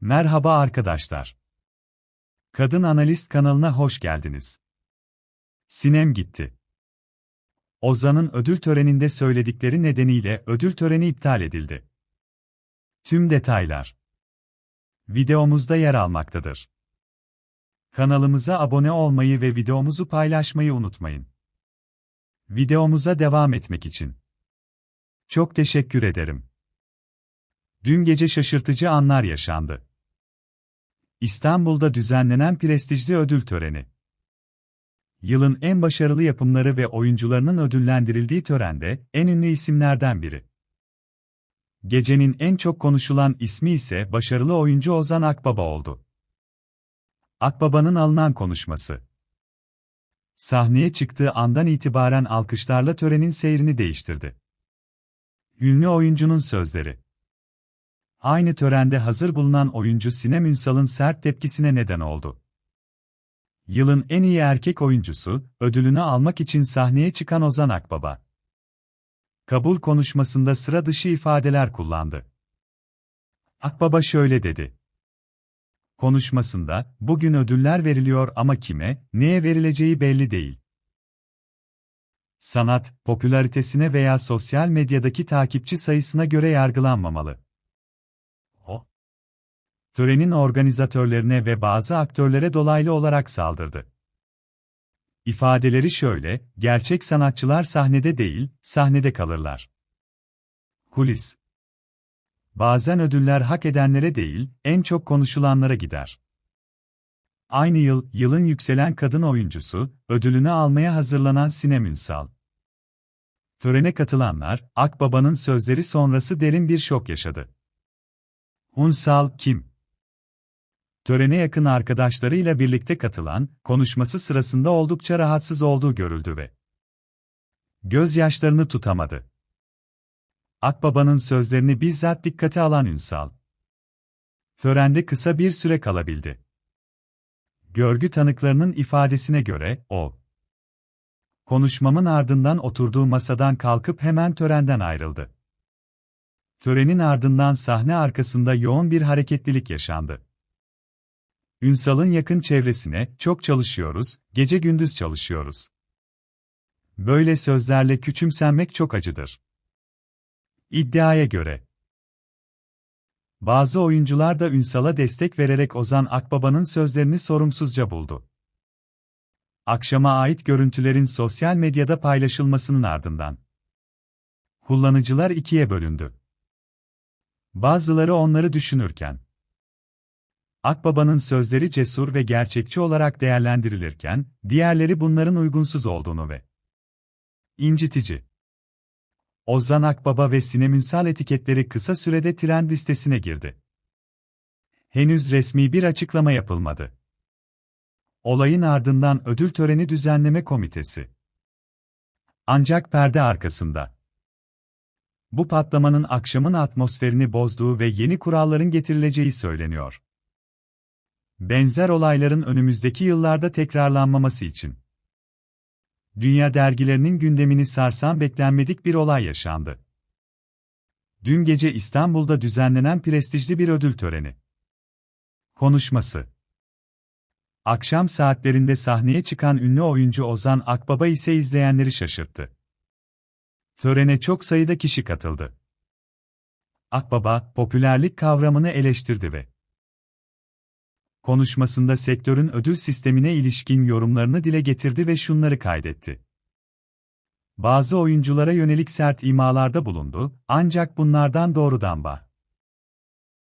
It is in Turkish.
Merhaba arkadaşlar. Kadın Analist kanalına hoş geldiniz. Sinem gitti. Ozan'ın ödül töreninde söyledikleri nedeniyle ödül töreni iptal edildi. Tüm detaylar videomuzda yer almaktadır. Kanalımıza abone olmayı ve videomuzu paylaşmayı unutmayın. Videomuza devam etmek için çok teşekkür ederim. Dün gece şaşırtıcı anlar yaşandı. İstanbul'da düzenlenen prestijli ödül töreni. Yılın en başarılı yapımları ve oyuncularının ödüllendirildiği törende en ünlü isimlerden biri. Gecenin en çok konuşulan ismi ise başarılı oyuncu Ozan Akbaba oldu. Akbaba'nın alınan konuşması. Sahneye çıktığı andan itibaren alkışlarla törenin seyrini değiştirdi. Ünlü oyuncunun sözleri. Aynı törende hazır bulunan oyuncu Sinem Ünsal'ın sert tepkisine neden oldu. Yılın en iyi erkek oyuncusu, ödülünü almak için sahneye çıkan Ozan Akbaba. Kabul konuşmasında sıra dışı ifadeler kullandı. Akbaba şöyle dedi. Konuşmasında, bugün ödüller veriliyor ama kime, neye verileceği belli değil. Sanat, popülaritesine veya sosyal medyadaki takipçi sayısına göre yargılanmamalı. Törenin organizatörlerine ve bazı aktörlere dolaylı olarak saldırdı. İfadeleri şöyle, gerçek sanatçılar sahnede değil, sahnede kalırlar. Kulis Bazen ödüller hak edenlere değil, en çok konuşulanlara gider. Aynı yıl, yılın yükselen kadın oyuncusu, ödülünü almaya hazırlanan Sinem Ünsal. Törene katılanlar, Akbaba'nın sözleri sonrası derin bir şok yaşadı. Unsal kim? Törene yakın arkadaşlarıyla birlikte katılan, konuşması sırasında oldukça rahatsız olduğu görüldü ve gözyaşlarını tutamadı. Akbaba'nın sözlerini bizzat dikkate alan Ünsal. Törende kısa bir süre kalabildi. Görgü tanıklarının ifadesine göre, o, konuşmamın ardından oturduğu masadan kalkıp hemen törenden ayrıldı. Törenin ardından sahne arkasında yoğun bir hareketlilik yaşandı. Ünsal'ın yakın çevresine, çok çalışıyoruz, gece gündüz çalışıyoruz. Böyle sözlerle küçümsenmek çok acıdır. İddiaya göre. Bazı oyuncular da Ünsal'a destek vererek Ozan Akbaba'nın sözlerini sorumsuzca buldu. Akşama ait görüntülerin sosyal medyada paylaşılmasının ardından. Kullanıcılar ikiye bölündü. Bazıları onları düşünürken, Akbaba'nın sözleri cesur ve gerçekçi olarak değerlendirilirken, diğerleri bunların uygunsuz olduğunu ve incitici. Ozan Akbaba ve Sinem Ünsal etiketleri kısa sürede trend listesine girdi. Henüz resmi bir açıklama yapılmadı. Olayın ardından ödül töreni düzenleme komitesi. Ancak perde arkasında. Bu patlamanın akşamın atmosferini bozduğu ve yeni kuralların getirileceği söyleniyor. Benzer olayların önümüzdeki yıllarda tekrarlanmaması için. Dünya dergilerinin gündemini sarsan beklenmedik bir olay yaşandı. Dün gece İstanbul'da düzenlenen prestijli bir ödül töreni. Konuşması. Akşam saatlerinde sahneye çıkan ünlü oyuncu Ozan Akbaba ise izleyenleri şaşırttı. Törene çok sayıda kişi katıldı. Akbaba, popülerlik kavramını eleştirdi ve konuşmasında sektörün ödül sistemine ilişkin yorumlarını dile getirdi ve şunları kaydetti. Bazı oyunculara yönelik sert imalarda bulundu, ancak bunlardan doğrudan bah